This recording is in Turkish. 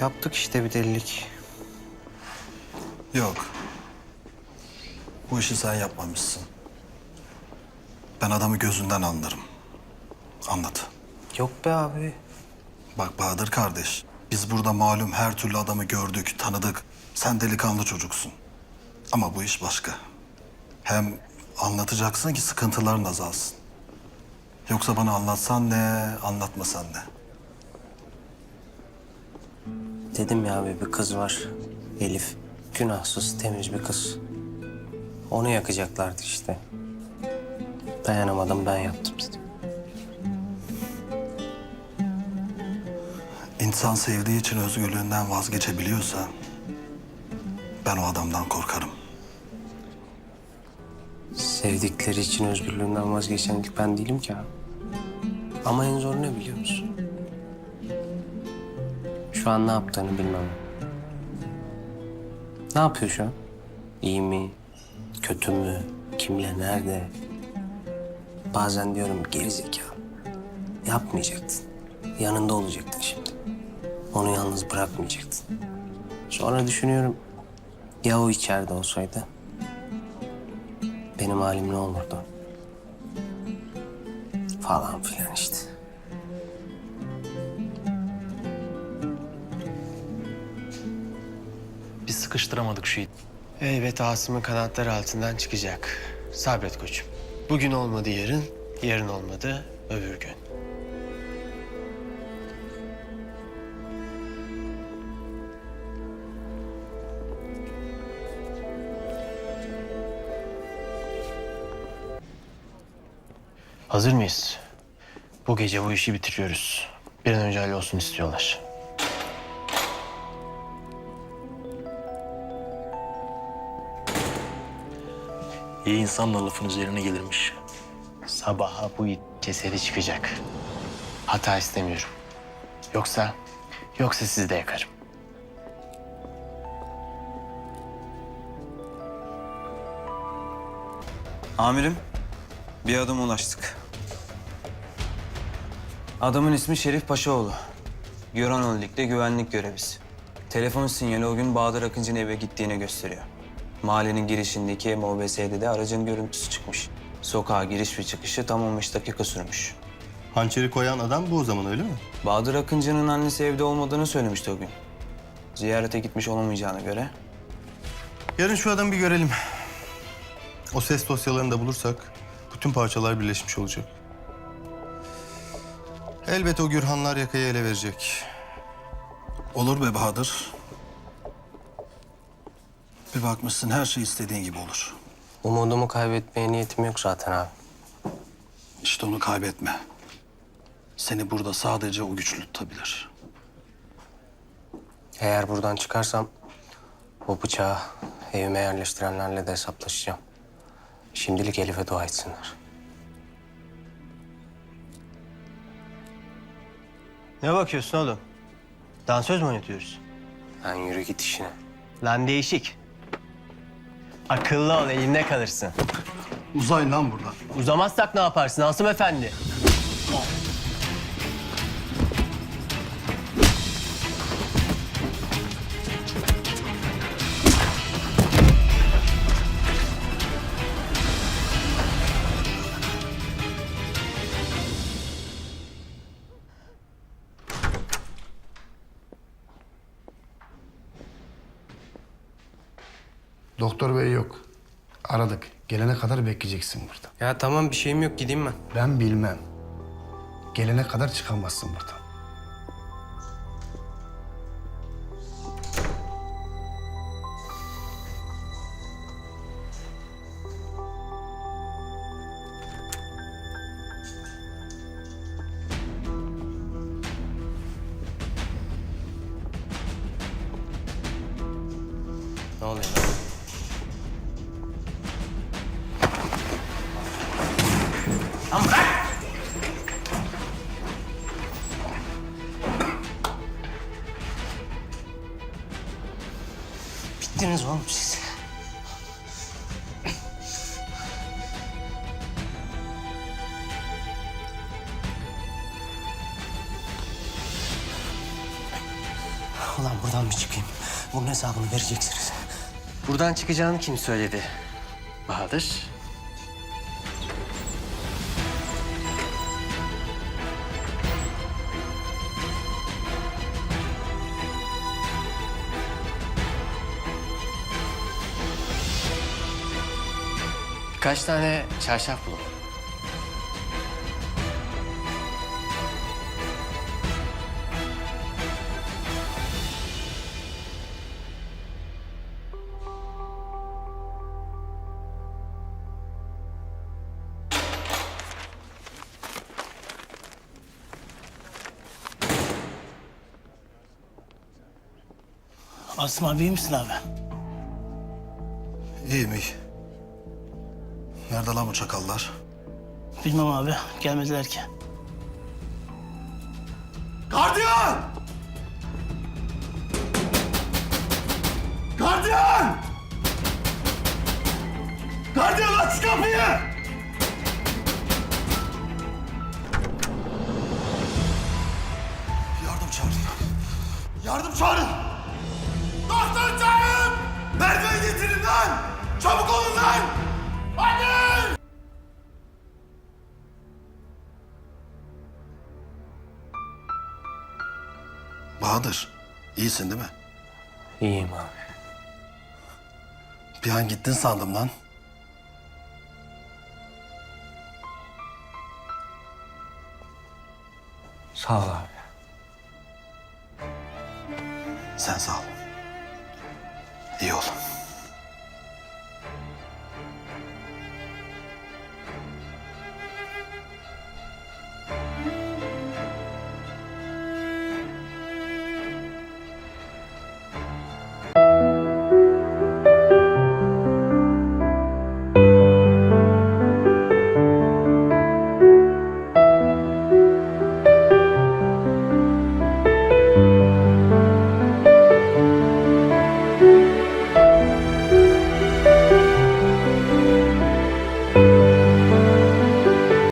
Yaptık işte bir delilik. Yok. Bu işi sen yapmamışsın. Ben adamı gözünden anlarım. Anlat. Yok be abi. Bak Bahadır kardeş, biz burada malum her türlü adamı gördük, tanıdık. Sen delikanlı çocuksun. Ama bu iş başka. Hem anlatacaksın ki sıkıntıların azalsın. Yoksa bana anlatsan ne, anlatmasan ne. Dedim ya abi bir kız var. Elif. Günahsız, temiz bir kız. Onu yakacaklardı işte. Dayanamadım ben yaptım dedim. İnsan sevdiği için özgürlüğünden vazgeçebiliyorsa... ...ben o adamdan korkarım. Sevdikleri için özgürlüğünden vazgeçen ben değilim ki abi. Ama en zor ne biliyor musun? Şu an ne yaptığını bilmem. Ne yapıyor şu an? İyi mi? Kötü mü? Kimle? Nerede? Bazen diyorum geri zekalı. Yapmayacaktın. Yanında olacaktın şimdi. Onu yalnız bırakmayacaktın. Sonra düşünüyorum ya o içeride olsaydı? Benim halim ne olurdu? Falan filan işte. Sıkıştıramadık şu it. Elbet Asım'ın kanatları altından çıkacak. Sabret koçum. Bugün olmadı yarın, yarın olmadı öbür gün. Hazır mıyız? Bu gece bu işi bitiriyoruz. Bir an önce hallolsun istiyorlar. İyi insan da lafın üzerine gelirmiş. Sabaha bu it cesedi çıkacak. Hata istemiyorum. Yoksa, yoksa sizi de yakarım. Amirim, bir adım ulaştık. Adamın ismi Şerif Paşaoğlu. Göran Holding'de güvenlik görevlisi. Telefon sinyali o gün Bahadır Akıncı'nın eve gittiğini gösteriyor. Mahallenin girişindeki MOBS'de de aracın görüntüsü çıkmış. Sokağa giriş ve çıkışı tam 15 dakika sürmüş. Hançeri koyan adam bu o zaman öyle mi? Bahadır Akıncı'nın annesi evde olmadığını söylemişti o gün. Ziyarete gitmiş olamayacağına göre Yarın şu adamı bir görelim. O ses dosyalarını da bulursak bütün parçalar birleşmiş olacak. Elbet o Gürhanlar yakayı ele verecek. Olur be Bahadır. Bir bakmışsın her şey istediğin gibi olur. Umudumu kaybetmeye niyetim yok zaten abi. İşte onu kaybetme. Seni burada sadece o güçlü tutabilir. Eğer buradan çıkarsam o bıçağı evime yerleştirenlerle de hesaplaşacağım. Şimdilik Elif'e dua etsinler. Ne bakıyorsun oğlum? Dansöz mü oynatıyoruz? Lan yürü git işine. Lan değişik. Akıllı ol, elinde kalırsın. Uzay lan burada. Uzamazsak ne yaparsın Asım Efendi? Doktor bey yok. Aradık. Gelene kadar bekleyeceksin burada. Ya tamam bir şeyim yok gideyim ben. Ben bilmem. Gelene kadar çıkamazsın buradan. Ne oluyor lan? Ulan buradan bir çıkayım. Bunun hesabını vereceksiniz. Buradan çıkacağını kim söyledi? Bahadır. Birkaç tane çarşaf bulun. Asım abi iyi misin abi? İyiyim iyi. Nerede lan bu çakallar? Bilmem abi. Gelmediler ki. Gardiyan! Gardiyan! Gardiyan aç kapıyı! Yardım çağırın. Yardım çağırın! Doktor çağırın! Merdiven getirin lan! Çabuk olun lan! Hadi! Bahadır, iyisin değil mi? İyiyim abi. Bir an gittin sandım lan. Sağ ol abi. Sen sağ ol. İyi ol.